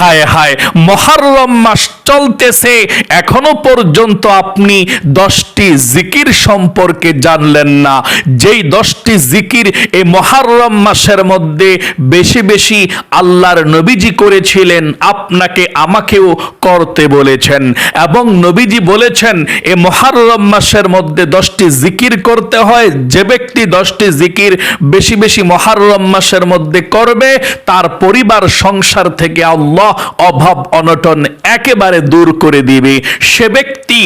হায় হায় মহারম মাস চলতেছে। এখনও পর্যন্ত আপনি দশটি জিকির সম্পর্কে জানলেন না। যেই দশটি জিকির এই মহারম মাসের মধ্যে বেশি বেশি আল্লাহর নবীজি করেছিলেন, আপনাকে আমাকেও করতে বলেছেন। এবং নবীজি বলেছেন, এ মহারম মাসের মধ্যে দশটি জিকির করতে হয়। যে ব্যক্তি দশটি জিকির বেশি বেশি মহারম মাসের মধ্যে করবে, তার পরিবার, সংসার থেকে আল্লাহ অভাব, অনটন একেবারে দূর করে দিবে। সে ব্যক্তি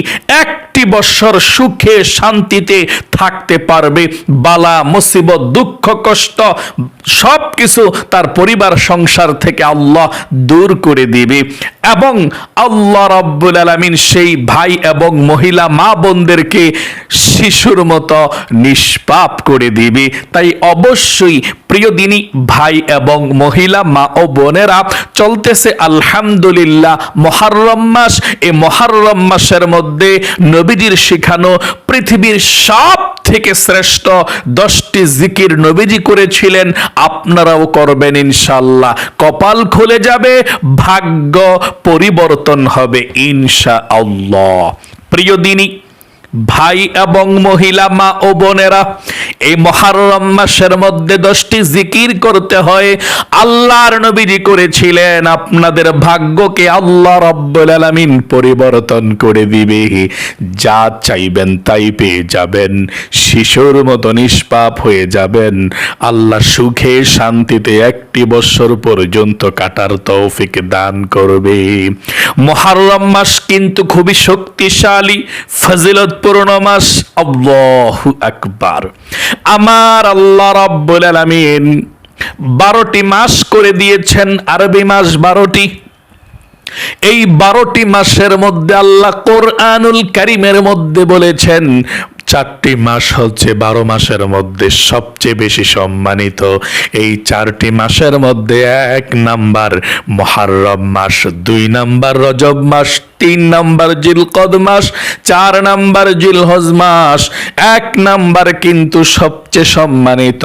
একটি বৎসর সুখে শান্তিতে থাকতে পারবে। বালা, মুসিবত, দুঃখ, কষ্ট সব কিছু তার পরিবার, সংসার থেকে আল্লাহ দূর করে দিবে। এবং আল্লাহ রব্বুল আলমিন সেই ভাই এবং মহিলা মা বোনদেরকে শিশুর মতো নিষ্পাপ করে দিবে। তাই অবশ্যই প্রিয় দিনী ভাই এবং মহিলা মা ও বোনেরা চলতেছে আলহামদুলিল্লাহ মহারম মাস। এই মহারম মাসের মধ্যে নবীজির শিখানো পৃথিবীর সব থেকে শ্রেষ্ঠ জিকির নবীজি করেছিলেন, আপনারাও করবেন ইনশাল্লাহ কপাল খুলে যাবে, ভাগ্য পরিবর্তন হবে ইনশা আল্লাহ প্রিয় দিনী ভাই এবং মহিলা, মা ও বোনেরা, এই মহারম মাসের মধ্যে দশটি জিকির করতে হয়। আল্লাহর নবীজি করেছিলেন, আপনাদের ভাগ্যকে আল্লাহ রব্বুল আলামিন পরিবর্তন করে দিবে। যা চাইবেন তাই পেয়ে যাবেন। শিশুর মতো নিষ্পাপ হয়ে যাবেন। আল্লাহ সুখে শান্তিতে একটি বছর পর্যন্ত কাটার তৌফিক দান করবে। মহারম মাস কিন্তু খুবই শক্তিশালী ফজিলতপূর্ণ মাস, আল্লাহু আকবার। আমার আল্লাহ রাব্বুল আলামিন বারোটি মাস করে দিয়েছেন, আরবি মাস বারোটি। এই বারোটি মাসের মধ্যে আল্লাহ কোরআনুল কারিমের মধ্যে বলেছেন চারটি মাস হচ্ছে বারো মাসের মধ্যে সবচেয়ে বেশি সম্মানিত। এই চারটি মাসের মধ্যে এক নাম্বার মহারম মাস, দুই নাম্বার রজব মাস, তিন নাম্বার জিলকদ মাস, চার নাম্বার জিলহজ মাস। এক নাম্বার কিন্তু সবচেয়ে সম্মানিত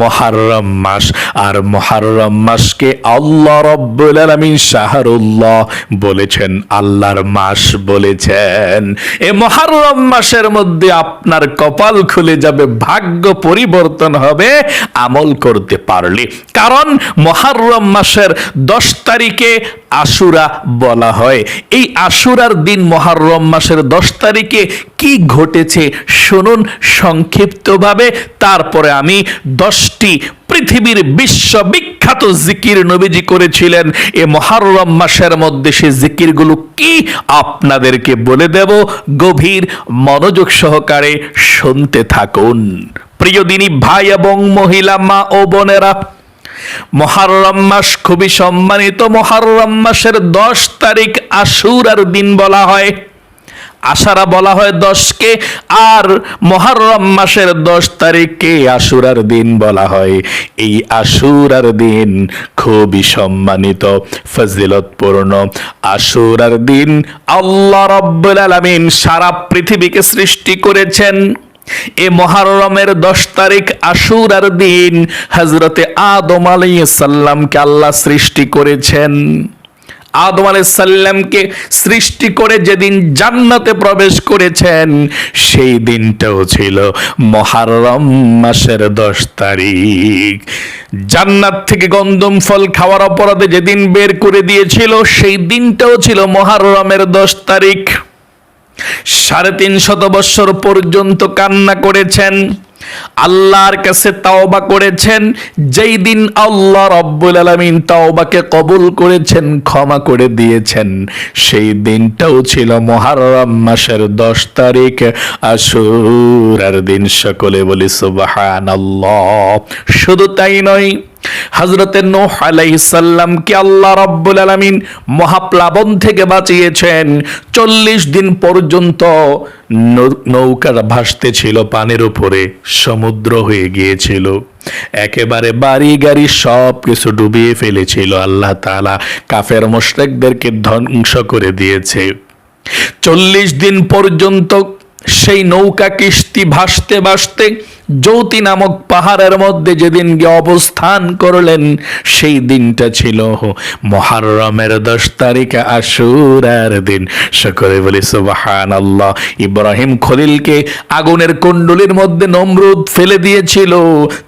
মহারম মাস। আর মহারম মাসকে আল্লাহ রব্বুল আলামিন শাহরুল্লাহ বলেছেন, আল্লাহর মাস বলেছেন। এ মহারম মাসের মধ্যে আপনার কপাল খুলে যাবে, ভাগ্য পরিবর্তন হবে, আমল করতে পারলে। কারণ মহারম মাসের দশ তারিখে আশুরা বলা হয়। এই আশুরার দিন মহারম মাসের দশ তারিখে কি ঘটেছে? শুনুন সংক্ষিপ্তভাবে। তারপরে আমি দশটি পৃথিবীর বিশ্ববিখ্যাত জিকির নবীজি করেছিলেন। এ মহারম মাসের মধ্যে সে জিকিরগুলো কি আপনাদেরকে বলে দেব? গভীর মনোযোগ সহকারে শুনতে থাকুন। প্রিয় দিনী ভাই এবং মহিলা, মা ও বোনেরা, মহারম মাস খুবই সম্মানিত। মহারম মাসের দশ তারিখ আশুরার দিন বলা হয়। আশারা বলা হয় দশকে, আর মহারম মাসের দশ তারিখকে আশুরার দিন বলা হয়। এই আশুরার দিন খুবই সম্মানিত, ফজিলতপূর্ণ। আশুরার দিন আল্লাহ রব্বুল আলামিন সারা পৃথিবীকে সৃষ্টি করেছেন। এ মহারমের দশ তারিখ আশুরার দিন হজরতে আদম আলাইসাল্লামকে আল্লাহ সৃষ্টি করেছেন। আদম আলাইসাল্লামকে সৃষ্টি করে যেদিন জান্নাতে প্রবেশ করেছেন, সেই দিনটাও ছিল মহারম মাসের দশ তারিখ। জান্নাত থেকে গন্ধম ফল খাওয়ার অপরাধে যেদিন বের করে দিয়েছিল, সেই দিনটাও ছিল মহারমের দশ তারিখ। সাড়ে তিন শত বৎসর পর্যন্ত কান্না করেছেন। আল্লাহর কাছে তাওবা করেছেন, যেই দিন আল্লাহ রব্বুল আলমিন তাওবাকে কবুল করেছেন, ক্ষমা করে দিয়েছেন। সেই দিনটাও ছিল মহারম মাসের দশ তারিখ, আশুরার দিন, সকলে বলি সুবাহান শুধু তাই নয় হজরতে নোহ আলাইসাল্লামকে আল্লাহ রব্বুল আলমিন মহাপ্লাবন থেকে বাঁচিয়েছেন। চল্লিশ দিন পর্যন্ত নৌকা ভাসতে ছিল, পানির উপরে সমুদ্র হয়ে গিয়েছিল। একেবারে বাড়ি গাড়ি সব কিছু ডুবিয়ে ফেলেছিল, আল্লাহ তালা কাফের মোশরেকদেরকে ধ্বংস করে দিয়েছে। চল্লিশ দিন পর্যন্ত সেই নৌকা কিস্তি ভাসতে ভাসতে জ্যোতি নামক পাহাড়ের মধ্যে যেদিন গিয়ে অবস্থান করলেন, সেই দিনটা ছিল মহারমের দশ তারিখে আশুরার দিন। সকলে বলি সুবাহান আল্লাহ ইব্রাহিম খলিলকে আগুনের কুণ্ডলির মধ্যে নমরুদ ফেলে দিয়েছিল।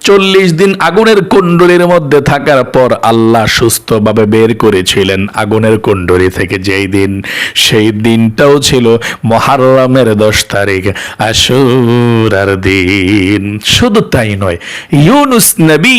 চল্লিশ দিন আগুনের কুণ্ডলির মধ্যে থাকার পর আল্লাহ সুস্থভাবে বের করেছিলেন আগুনের কুণ্ডলী থেকে যেই দিন। সেই দিনটাও ছিল মহারমের দশ তারিখ আশুরার দিন। শুধু তাই নয়। ইউনুস নবী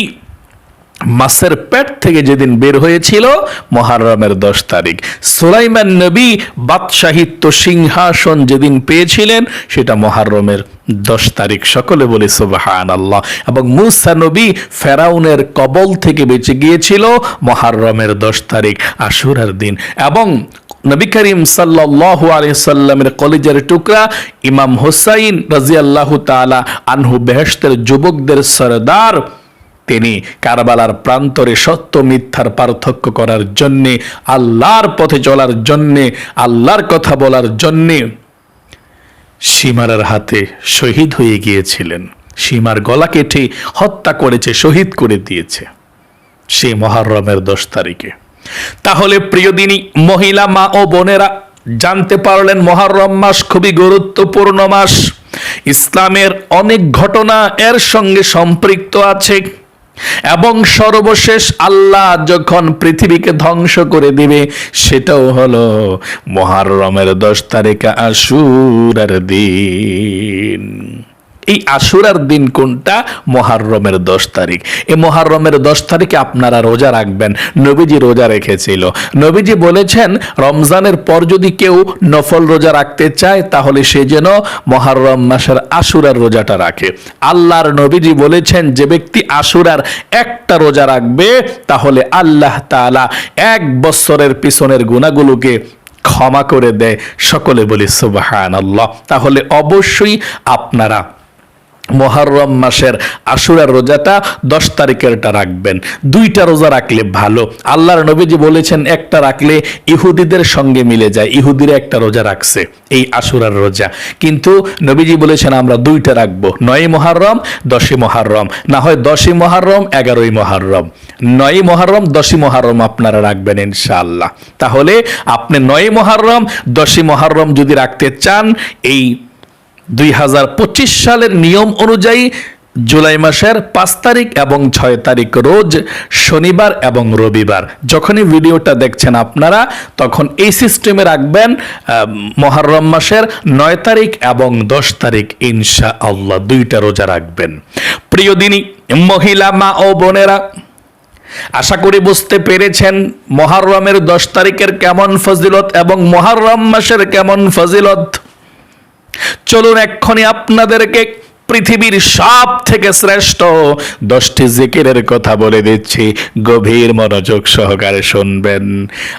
মাসের পেট থেকে যেদিন বের হয়েছিল, মহারমের দশ তারিখ। সুলাইমান নবী বাদশাহিত্য সিংহাসন যেদিন পেয়েছিলেন, সেটা মহারমের দশ তারিখ। সকলে বলে সুবাহান আল্লাহ এবং মুসা নবী ফেরাউনের কবল থেকে বেঁচে গিয়েছিল মহারমের দশ তারিখ, আশুরার দিন। এবং নবী করিম সাল্লাহ আলিয়াল্লামের কলেজের টুকরা ইমাম হোসাইন রাজিয়াল্লাহু তালা আনহু বেহেস্তের যুবকদের সরদার তিনি কারবালার প্রান্তরে সত্য মিথ্যার পার্থক্য করার জন্যে, আল্লাহর পথে চলার জন্যে, আল্লাহর কথা বলার জন্যে সীমারার হাতে শহীদ হয়ে গিয়েছিলেন। সীমার গলা কেটে হত্যা করেছে, শহীদ করে দিয়েছে সেই মহারমের দশ তারিখে। তাহলে প্রিয় দিনী, মহিলা মা ও বোনেরা, জানতে পারলেন মহারম মাস খুবই গুরুত্বপূর্ণ মাস। ইসলামের অনেক ঘটনা এর সঙ্গে সম্পৃক্ত আছে। এবং সর্বশেষ আল্লাহ যখন পৃথিবীকে ধ্বংস করে দিবে, সেটাও হলো মহারমের দশ তারিখে আশুরার দিন। এই আশুরার দিন কোনটা? মহারমের দশ তারিখ। এই মহারমের দশ তারিখে আপনারা রোজা রাখবেন। নবীজি রোজা রেখেছিল। নবীজি বলেছেন, রমজানের পর যদি কেউ নফল রোজা রাখতে চায়, তাহলে সে যেন মহারম মাসের আশুরার রোজাটা রাখে। আল্লাহর নবীজি বলেছেন, যে ব্যক্তি আশুরার একটা রোজা রাখবে, তাহলে আল্লাহ তাআলা এক বছরের পিছনের গুণাগুলোকে ক্ষমা করে দেয়। সকলে বলি সুবাহান আল্লাহ তাহলে অবশ্যই আপনারা মহারম মাসের আশুরার রোজাটা দশ তারিখেরটা রাখবেন। দুইটা রোজা রাখলে ভালো। আল্লাহর নবীজি বলেছেন, একটা রাখলে ইহুদিদের সঙ্গে মিলে যায়। ইহুদিরা একটা রোজা রাখছে, এই আশুরার রোজা। কিন্তু নবীজি বলেছেন, আমরা দুইটা রাখব। নয় মহারম দশই মহারম না হয় দশই মহারম এগারোই মহারম নয় মহারম দশই মহারম আপনারা রাখবেন ইনশাআল্লাহ। তাহলে আপনি নয় মহারম দশই মহারম যদি রাখতে চান, এই দুই হাজার পঁচিশ সালের নিয়ম অনুযায়ী জুলাই মাসের পাঁচ তারিখ এবং ছয় তারিখ রোজ শনিবার এবং রবিবার। যখনই ভিডিওটা দেখছেন আপনারা, তখন এই সিস্টেমে রাখবেন মহরম মাসের নয় তারিখ এবং দশ তারিখ ইনশা আল্লাহ দুইটা রোজা রাখবেন। প্রিয় দিনী, মহিলা মা ও বোনেরা, আশা করি বুঝতে পেরেছেন মহারমের দশ তারিখের কেমন ফজিলত এবং মহারম মাসের কেমন ফজিলত। চলুন এক্ষণে আপনাদেরকে পৃথিবীর সব থেকে শ্রেষ্ঠ দশটি জিকিরের কথা বলে দিচ্ছি। গভীর মনোযোগ সহকারে শুনবেন।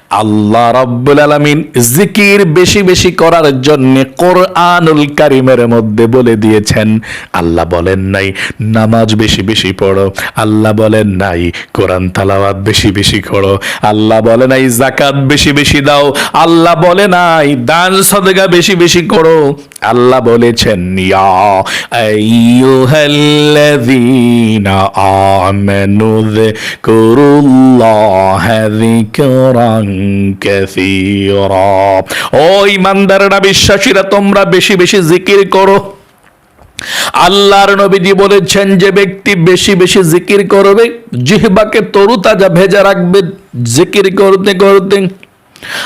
আল্লাহ রব্বুল আলামিন জিকির বেশি বেশি করার জন্য কোরআনুল কারিমের মধ্যে বলে দিয়েছেন। আল্লাহ বলেন নাই, নামাজ বেশি বেশি পড়ো। আল্লাহ বলেন নাই, কোরআন তালাওয়াত বেশি বেশি করো। আল্লাহ বলে নাই জাকাত বেশি বেশি দাও। আল্লাহ বলে নাই, দান সদগা বেশি বেশি করো। আল্লাহ বলেছেন ইমানদাররা বিশ্বাসীরা, তোমরা বেশি বেশি জিকির করো। আল্লাহর নবীজি বলেছেন, যে ব্যক্তি বেশি বেশি জিকির করবে, জিহবাকে তরুতাজা ভেজা রাখবে, জিকির করতে করতে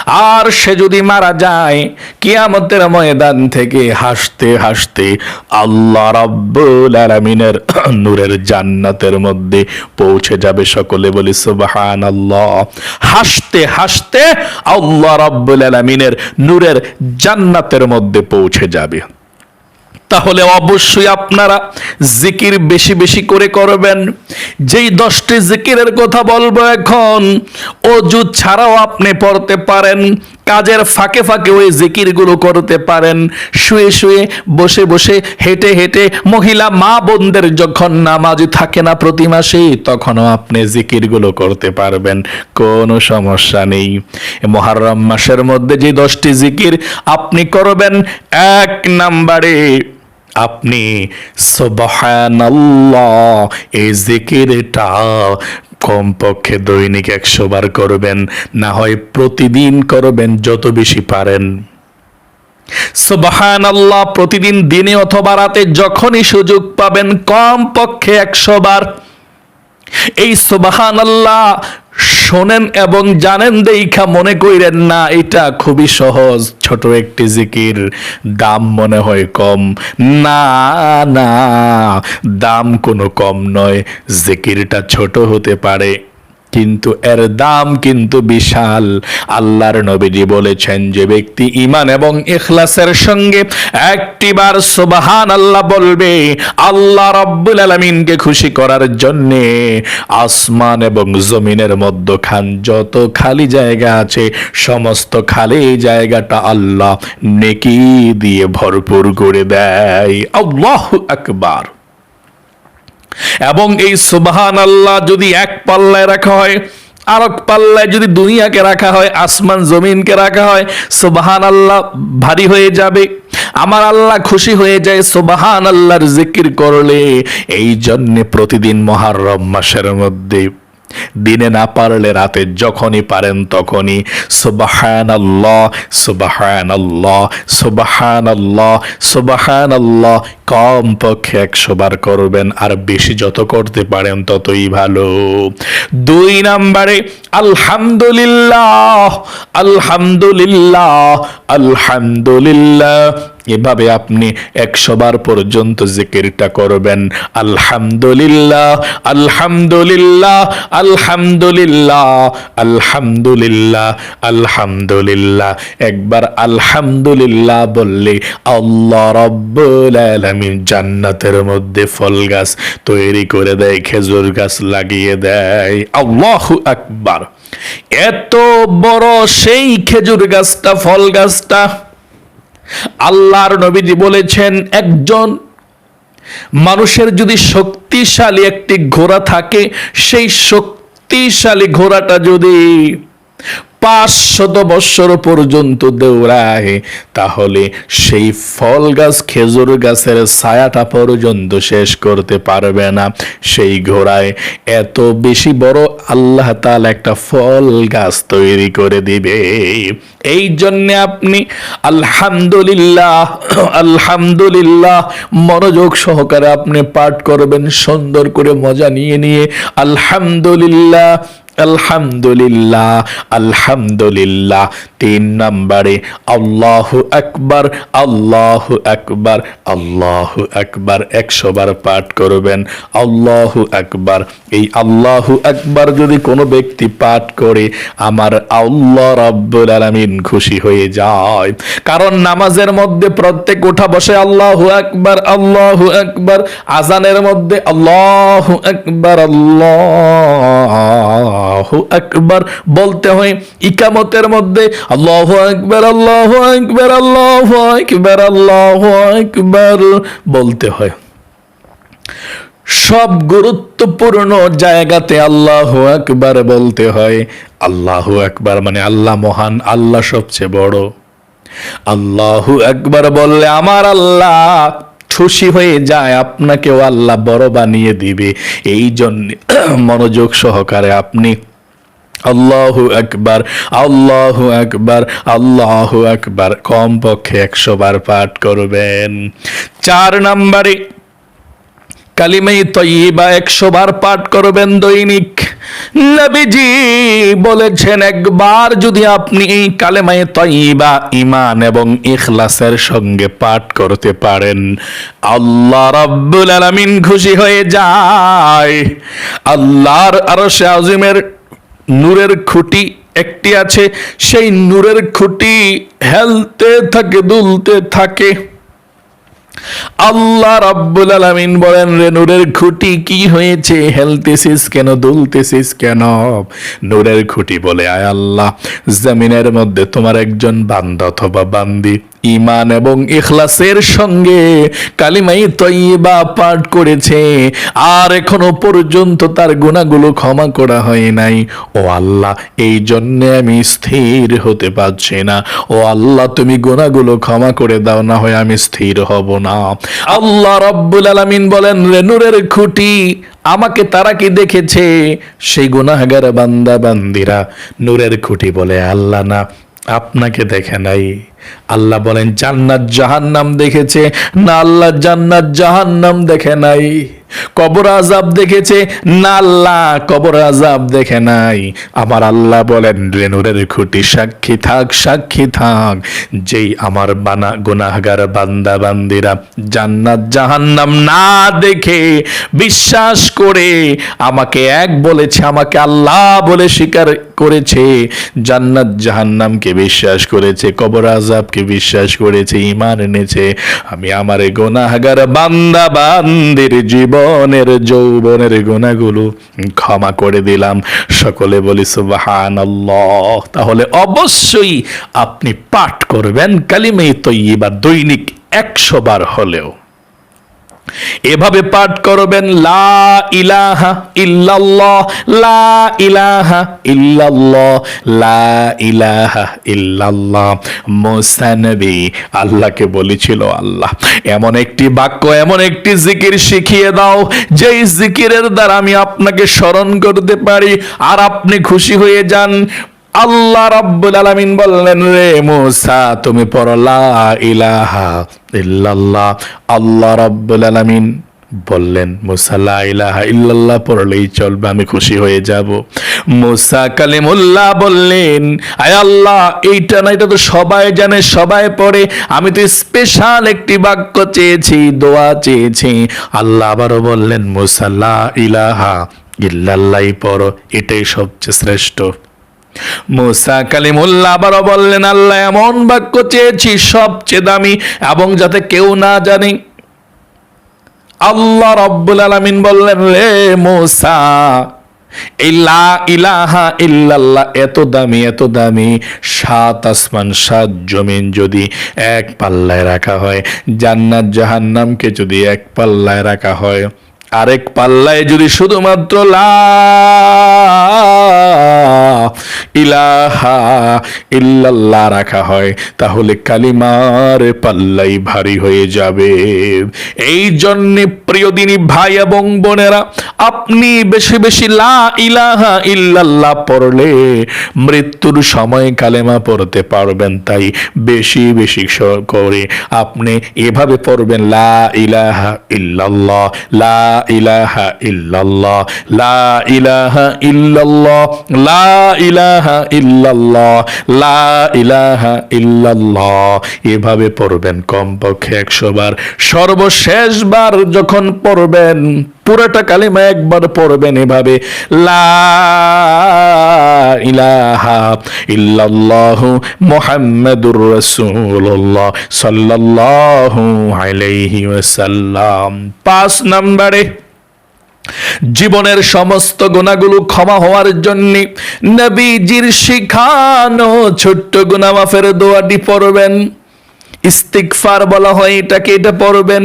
আর সে যদি মারা যায়, কিয়ামতের ময়দান থেকে হাসতে হাসতে আল্লাহ রাব্বুল আলামিনের নূরের জান্নাতের মধ্যে পৌঁছে যাবে সকলে। বলি, সুবহানাল্লাহ। হাসতে হাসতে আল্লাহ রাব্বুল আলামিনের নূরের জান্নাতের মধ্যে পৌঁছে যাবে। তাহলে অবশ্যই আপনারা জিকির বেশি বেশি করে করবেন। যেই দশটি জিকিরের কথা বলব এখন, অজু ছাড়াও আপনি পড়তে পারেন, কাজের ফাঁকে ফাঁকে ওই জিকিরগুলো করতে পারেন। শুয়ে শুয়ে বসে বসে হেঁটে হেঁটে মহিলা মা বোনদের যখন নামাজ থাকে না প্রতি মাসে, তখনও আপনি জিকিরগুলো করতে পারবেন। কোনো সমস্যা নেই। মহারম মাসের মধ্যে যে দশটি জিকির আপনি করবেন, এক নাম্বারে আপনি সুবহানাল্লাহ কমপক্ষে দৈনিক একশো বার করবেন, না হয় প্রতিদিন করবেন যত বেশি পারেন। সুবাহান আল্লাহ প্রতিদিন দিনে অথবা রাতে যখনই সুযোগ পাবেন কম পক্ষে একশো বার। এই সুবাহান আল্লাহ শোনেন এবং জানেন, দেখা মনে কইরেন, না, এটা খুবই সহজ। ছোট একটি জিকির, দাম মনে হয় কম। না না, দাম কোনো কম নয়। জিকিরটা ছোট হতে পারে। কিন্তু এর দাম কিন্তু বিশাল। আল্লাহর নবীজি বলেছেন যে ব্যক্তি ইমান এবং এখলাসের সঙ্গে একটিবার সুবাহান আল্লাহ বলবে, আল্লাহ রব্বুল আলমিনকে খুশি করার জন্যে আসমান এবং জমিনের মধ্যখান যত খালি জায়গা আছে, সমস্ত খালি জায়গাটা আল্লাহ নেকি দিয়ে ভরপুর করে দেয়। আল্লাহ আকবার। এবং এই সুবাহান আল্লাহ যদি এক পাল্লায় রাখা হয়, আরেক পাল্লায় যদি দুনিয়াকে রাখা হয়, আসমান জমিনকে রাখা হয় সুবাহান আল্লাহ ভারী হয়ে যাবে। আমার আল্লাহ খুশি হয়ে যায় সুবাহান আল্লাহর জিকির করলে। এই জন্যে প্রতিদিন মহারম মাসের মধ্যে দিনে না পারলে রাতে যখনই পারেন তখনই সুবাহান আল্লাহ সুবাহান আল্লাহ সুবাহান আল্লাহ সুবাহান আল্লাহ কম পক্ষে একশো বার করবেন, আর বেশি যত করতে পারেন ততই ভালো। দুই নাম্বারে, আলহামদুলিল্লাহ আলহামদুলিল্লাহ আলহামদুলিল্লাহ। এভাবে আপনি একশো বার পর্যন্ত জিকিরটা করবেন। আলহামদুলিল্লাহ আলহামদুলিল্লাহ আলহামদুলিল্লাহ আলহামদুলিল্লাহ আলহামদুলিল্লাহ। একবার আলহামদুলিল্লাহ বললে, আল্লাহ রব্বুল আলামিন জান্নাতের মধ্যে ফল গাছ তৈরি করে দেয়, খেজুর গাছ লাগিয়ে দেয়। আল্লাহু আকবার। এত বড় সেই খেজুর গাছটা, ফল গাছটা আল্লাহর নবীজি বলেছেন, একজন মানুষের যদি শক্তিশালী একটি ঘোড়া থাকে, সেই শক্তিশালী ঘোড়াটা যদি পাঁচশত বৎসর পর্যন্ত দৌড়ায় তাহলে সেই ফল গাছ, খেজুর গাছের ছায়াটা পর্যন্ত শেষ করতে পারবে না। সেই ঘোড়ায় এত বেশি বড় আল্লাহ তাআলা একটা ফল গাছ তৈরি করে দিবে। এই জন্য আপনি আলহামদুলিল্লাহ আলহামদুলিল্লাহ মনোযোগ সহকারে আপনি পাঠ করবেন, সুন্দর করে মজা নিয়ে নিয়ে। আলহামদুলিল্লাহ আলহামদুলিল্লাহ আলহামদুলিল্লাহ। তিন নম্বরে, আল্লাহ আকবার আল্লাহ আকবার আল্লাহ আকবার। একশো বার পাঠ করবেন, আল্লাহ আকবার। এই আল্লাহ আকবার যদি কোনো ব্যক্তি পাঠ করে, আমার আল্লাহ রাব্বুল আলামিন খুশি হয়ে যায়। কারণ নামাজের মধ্যে প্রত্যেক ওঠা বসে আল্লাহ আকবার আল্লাহ আকবার। আজানের মধ্যে আল্লাহ আকবার, আল্লাহ। আকবার বলতে হয়, ইকামতের মধ্যে আল্লাহ আকবার আল্লাহ আকবার আল্লাহ আকবার আল্লাহ আকবার বলতে হয়। সব গুরুত্বপূর্ণ জায়গাতে আল্লাহ আকবার বলতে হয়। আল্লাহ আকবার মানে আল্লাহ মহান, আল্লাহ সবচেয়ে বড়। আল্লাহ একবার বললে আমার আল্লাহ খুশি হয়ে যায়, আপনাকেও আল্লাহ বড় বানিয়ে দিবে। এই জন্য মনোযোগ সহকারে আপনি আল্লাহু আকবার আল্লাহু আকবার আল্লাহু আকবার কমপক্ষে একশো বার পাঠ করবেন। চার নম্বরে কালিমাই তৈবা একশো বার পাঠ করবেন দৈনিক। নবীজি বলেছেন, একবার যদি আপনি এই কালেমাই তৈবা ইমান এবং ইখলাসের সঙ্গে পাঠ করতে পারেন, আল্লাহ রাব্বুল আলামিন খুশি হয়ে যায়। আল্লাহর আরশে আজিমের নূরের খুঁটি একটি আছে, সেই নূরের খুঁটি হেলতে থাকে, দুলতে থাকে। আল্লাহ রাব্বুল আলামিন বলেন, রে নূরের খুঁটি কি হয়েছে? হেলতেছিস কেন? দুলতেছিস কেন? নূরের খুঁটি বলে, আয় আল্লাহ, জমিনের মধ্যে তোমার একজন বান্দা অথবা বান্দি ইমান এবং ইখলাসের সঙ্গে কালিমাই তৈবা পাঠ করেছে। আর এখনও পর্যন্ত তার গুণাগুলো ক্ষমা করা হয় নাই। ও আল্লাহ, এই জন্যে আমি স্থির হতে পারছি না। ও আল্লাহ, তুমি গুণাগুলো ক্ষমা করে দাও, না হয় আমি স্থির হব না। আল্লাহ রব্বুল আলামিন বলেন, রে নূরের খুঁটি, আমাকে তারা কি দেখেছে? সেই গুনাহগার বান্দা বান্দিরা নূরের খুঁটি বলে, আল্লাহ না, আপনাকে দেখে নাই। আল্লাহ বলেন, জান্নাত জাহান্নাম দেখেছে, না আল্লাহ জান্নাত জাহান্নাম দেখে নাই। কবর আজাব দেখেছে, না আল্লাহ কবর আজাব দেখে নাই। আমার আল্লাহ বলেন রেনুরের খুঁটি, সাক্ষী থাক সাক্ষী থাক। যেই আমার বানা, গুনাহগার বান্দা, বান্দিরা জান্নাত জাহান্নাম না দেখে বিশ্বাস করে আমাকে এক বলেছে, আমাকে আল্লাহ বলে স্বীকার করেছে। জান্নাত জাহান্নামকে বিশ্বাস করেছে, কবর আজাবকে বিশ্বাস করেছে ইমান এনেছে। আমি আমার গোনাহাগার বান্দা, বান্দির জীবনের, যৌবনের গোনাগুলো ক্ষমা করে দিলাম। সকলে বলি সুবাহান তাহলে অবশ্যই আপনি পাঠ করবেন কালিমে তৈবা দৈনিক একশো বার হলেও। এভাবে পাঠ করবেন, লা ইলাহা ইল্লাল্লাহ, লা ইলাহা ইল্লাল্লাহ, লা ইলাহা ইল্লাল্লাহ। মুসা নবী আল্লাহকে বলেছিল, আল্লাহ, এমন একটি বাক্য, এমন একটি জিকির শিখিয়ে দাও, যেই জিকিরের দ্বারা আমি আপনাকে স্মরণ করতে পারি, আর আপনি খুশি হয়ে যান। আল্লাহ রাব্বুল আলামিন বললেন, রে মুসা, তুমি পড়ো লা ইলাহা ইল্লাল্লাহ। আল্লাহ রাব্বুল আলামিন বললেন, মুসা, লা ইলাহা ইল্লাল্লাহ পড়লেই চলবে, আমি খুশি হয়ে যাব। মুসা কালিমুল্লাহ বললেন, আয় আল্লাহ, এইটা না এটা তো সবাই জানে, সবাই পড়ে। আমি তো স্পেশাল একটি বাক্য চেয়েছি, দোয়া চেয়েছি। আল্লাহ আবারও বললেন, মুসা, লা ইলাহা ইল্লাল্লাহ পড়ো, এটাই সবচেয়ে শ্রেষ্ঠ। মুসা কালিমুল্লাহ আবারও বললেন, আল্লাহ এমন বাক্য চেয়েছি, সবচেয়ে দামি এবং যাতে কেউ না জানে। আল্লাহ রব্বুল আলামিন বললেন রে মুসা ইল্লা ইলাহা ইল্লাল্লাহ এত দামি এত দামি, সাত আসমান, সাত জমিন যদি এক পাল্লায় রাখা হয়, জান্নাত জাহান্নামকে যদি এক পাল্লায় রাখা হয় আরেক পাল্লায় যদি শুধুমাত্র লা ইলাহা ইল্লাল্লাহ রাখা হয়, তাহলে কালিমার পাল্লাই ভারী হয়ে যাবে। এই জন্যে প্রিয় দিনী ভাই এবং বোনেরা, আপনি বেশি বেশি লা ইলাহা ইল্লাল্লাহ পড়লে মৃত্যুর সময় কালেমা পড়তে পারবেন তাই বেশি বেশি করে আপনি এভাবে পড়বেন, লা ইলাহা ইল্লাল্লাহ, লা ইলাহা ইল্লাল্লাহ, লা ইলাহা ইল্লাল্লাহ, লা ইলাহা ইল্লাল্লাহ, লা ইলাহা ইল্লাল্লাহ। এভাবে পড়বেন কমপক্ষে একশো বার। সর্বশেষ বার যখন পড়বেন পুরোটা কালিমা একবার পড়বেন এভাবে, লা ইলাহা ইল্লাল্লাহু মুহাম্মাদুর রাসূলুল্লাহ সাল্লাল্লাহু আলাইহি ওয়াসাল্লাম। পাঁচ নম্বরে, জীবনের সমস্ত গুণাগুলো ক্ষমা হওয়ার জন্য নবীজির শিখানো ছোট্ট গুণা মাফের দোয়াটি পড়বেন। ইস্তিকফার বলা হয় এটাকে, এটা পড়বেন।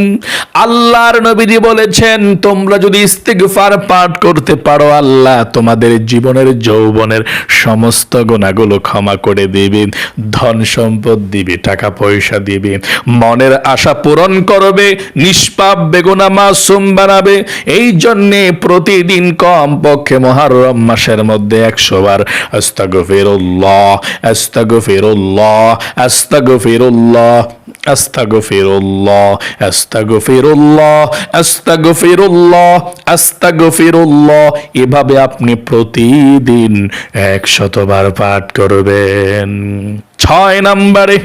আল্লাহর নবীজি বলেছেন, তোমরা যদি ইস্তিকফার পাঠ করতে পারো, আল্লাহ তোমাদের জীবনের, যৌবনের সমস্ত গুণাগুলো ক্ষমা করে দিবে, ধন সম্পদ দিবে, টাকা পয়সা দিবে, মনের আশা পূরণ করবে, নিষ্পাপ, বেগুনা মাসুম বানাবে। এই জন্যে প্রতিদিন কম পক্ষে মহারম মাসের মধ্যে একশো বার আস্তাগফিরুল্লাহ আস্তাগফিরুল্লাহ আস্তাগফিরুল্লাহ up. আস্তাগফিরুল্লাহ আস্তাগফিরুল্লাহ আস্তাগফিরুল্লাহ আস্তাগফিরুল্লাহ। এভাবে আপনি প্রতিদিন একশতবার পাঠ করবেন। ছয় নম্বরে,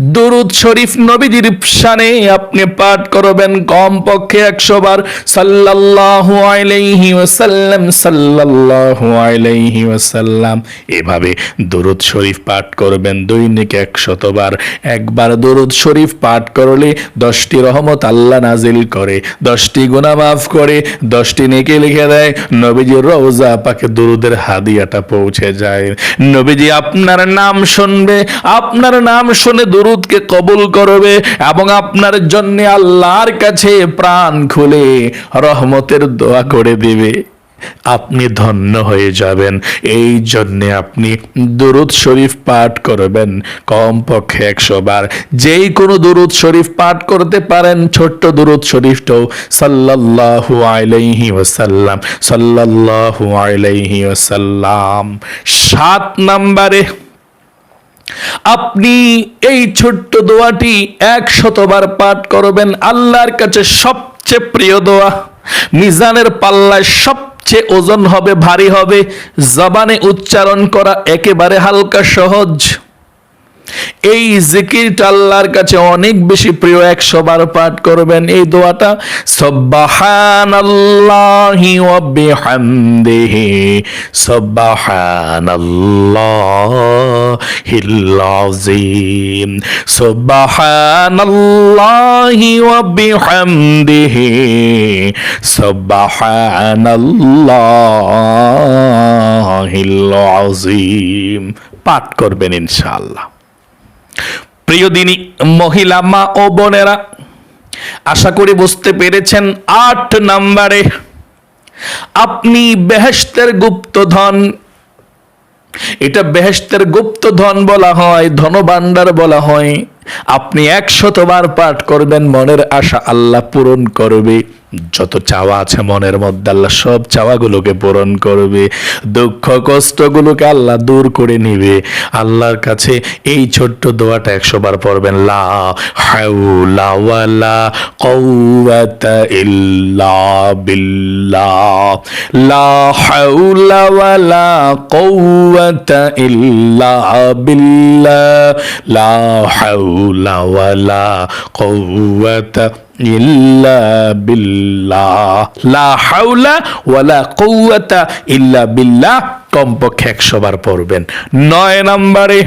দুরুদ শরীফ নবীজির শানে আপনি পাঠ করবেন কম পক্ষে একশো বার সাল্লাল্লাহু আলাইহি ওয়াসাল্লাম, সাল্লাল্লাহু আলাইহি ওয়াসাল্লাম। এভাবে দুরুদ শরীফ পাঠ করবেন, দৈনিক একশতবার। একবার দুরুদ শরীফ পাঠ করলে দশটি রহমত আল্লাহ নাজিল করে, দশটি গুণা মাফ করে, দশটি নেকে লিখে দেয়, নবীজির রওজা পাকে দুরুদের হাদিয়াটা পৌঁছে যায়। নবীজি আপনার নাম শুনবে, আপনার নাম শুনে দুরুদকে কবুল করবে এবং আপনার জন্য আল্লাহর কাছে প্রাণ খুলে রহমতের দোয়া করে দিবে। আপনি ধন্য হয়ে যাবেন। এই জন্যে আপনি দুরুদ শরীফ পাঠ করবেন কমপক্ষে একশো বার। যেই কোনো দুরুদ শরীফ পাঠ করতে পারেন, ছোট্ট দুরুদ শরীফটাও সাল্লাল্লাহু আলাইহি ওয়াসাল্লাম, সাল্লাল্লাহু আলাইহি ওয়াসাল্লাম। সাত নাম্বারে, আপনি এই ছোট্ট দোয়াটি একশতবার পাঠ করবেন। আল্লাহর কাছে সবচেয়ে প্রিয় দোয়া, মিজানের পাল্লায় সবচেয়ে ওজন হবে ভারী হবে জবানে উচ্চারণ করা একেবারে হালকা সহজ। এই জিকিরটা আল্লাহর কাছে অনেক বেশি প্রিয়, একশো বার পাঠ করবেন। এই দোয়াটা সব্বাহানাল্লাহি ওয়া বিহামদিহি সুবহানাল্লাহিল আযীম সুবহানাল্লাহি ওয়া বিহামদিহি সুবহানাল্লাহিল আযীম পাঠ করবেন ইনশাআল্লাহ। প্রিয় দিনী মহিলা মা ও বোনেরা, আশা করি বুঝতে পেরেছেন আট নাম্বারে, আপনি বেহেস্তের গুপ্তধন, এটা বেহেস্তের গুপ্তধন বলা হয়, ধনভাণ্ডার বলা হয়, আপনি একশতবার পাঠ করবেন, মনের আশা আল্লাহ পূরণ করবে। যত চাওয়া আছে মনের মধ্যে আল্লাহ সব চাওয়াগুলোকে পূরণ করবে, দুঃখ, কষ্টগুলোকে আল্লাহ দূর করে নিবে। আল্লাহর কাছে এই ছোট্ট দোয়াটা একশো বার পড়বেন, লা ইল্লা লা ইল্লা লা ইল্লা বিল্লাহ। লা ওয়ালা কুওয়াতা ইল্লা বিল্লাহ। কমপক্ষে একশো বার পড়বেন। নয় নম্বরে,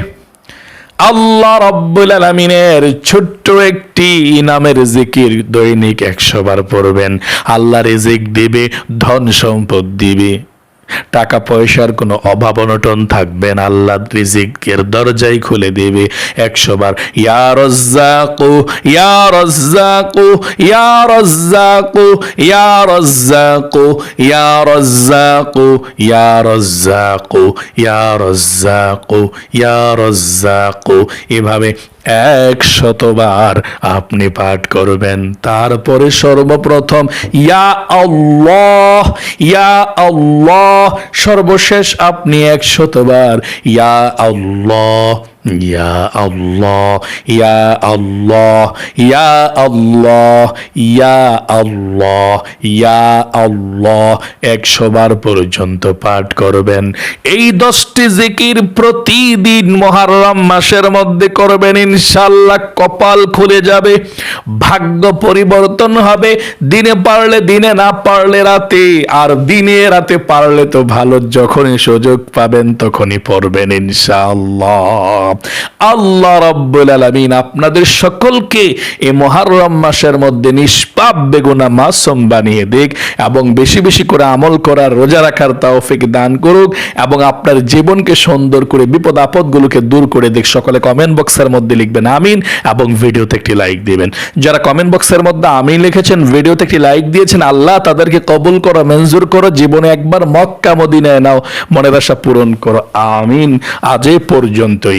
আল্লাহ রব্বুল আলমিনের ছোট্ট একটি নামের জিকির দৈনিক একশো বার পড়বেন। আল্লাহ রিজিক দিবে, ধন সম্পদ দিবে। টাকা পয়সার কোনো অভাব অনটন থাকবে না। আল্লাহ রিজিকের দরজাই খুলে দেবে। একশো বার, ইয়া রজ্জাকু ইয়া রজ্জাকু ইয়া রজ্জাকু ইয়া রজ্জাকু ইয়া রজ্জাকু ইয়া রজ্জাকু ইয়া রজ্জাকু ইয়া রজ্জাকু। এভাবে এক শতবার আপনি পাঠ করবেন। তারপরে সর্বপ্রথম, ইয়া আল্লাহ ইয়া আল্লাহ সর্বশেষ আপনি একশতবার। ইয়া আল্লাহ। ইয়া আল্লাহ ইয়া আল্লাহ ইয়া আল্লাহ ইয়া আল্লাহ ইয়া আল্লাহ একশো বার পর্যন্ত পাঠ করবেন। এই দশটি জিকির প্রতিদিন মহারম মাসের মধ্যে করবেন ইনশাল্লাহ কপাল খুলে যাবে, ভাগ্য পরিবর্তন হবে। দিনে পারলে, দিনে না পারলে রাতে, আর দিনে রাতে পারলে তো ভালো, যখনই সুযোগ পাবেন তখনই পড়বেন, ইনশাআল্লাহ। আল্লাহ রব্বুল আলামিন আপনাদের সকলকে এই মহারম মাসের মধ্যে নিষ্পাপ বেগুনা মাসুম বানিয়ে দিক এবং বেশি বেশি করে আমল করার, রোজা রাখার তৌফিক দান করুক এবং আপনার জীবনকে সুন্দর করে বিপদ আপদগুলোকে দূর করে দিক। সকলে কমেন্ট বক্সের মধ্যে লিখবেন, আমিন এবং ভিডিওতে একটি লাইক দিবেন। যারা কমেন্ট বক্সের মধ্যে আমিন লিখেছেন, ভিডিওতে একটি লাইক দিয়েছেন, আল্লাহ তাদেরকে কবুল করো, মঞ্জুর করো, জীবনে একবার মক্কা, মদিনায় নাও, মনের আশা পূরণ করো। আমিন। আজ এ পর্যন্তই।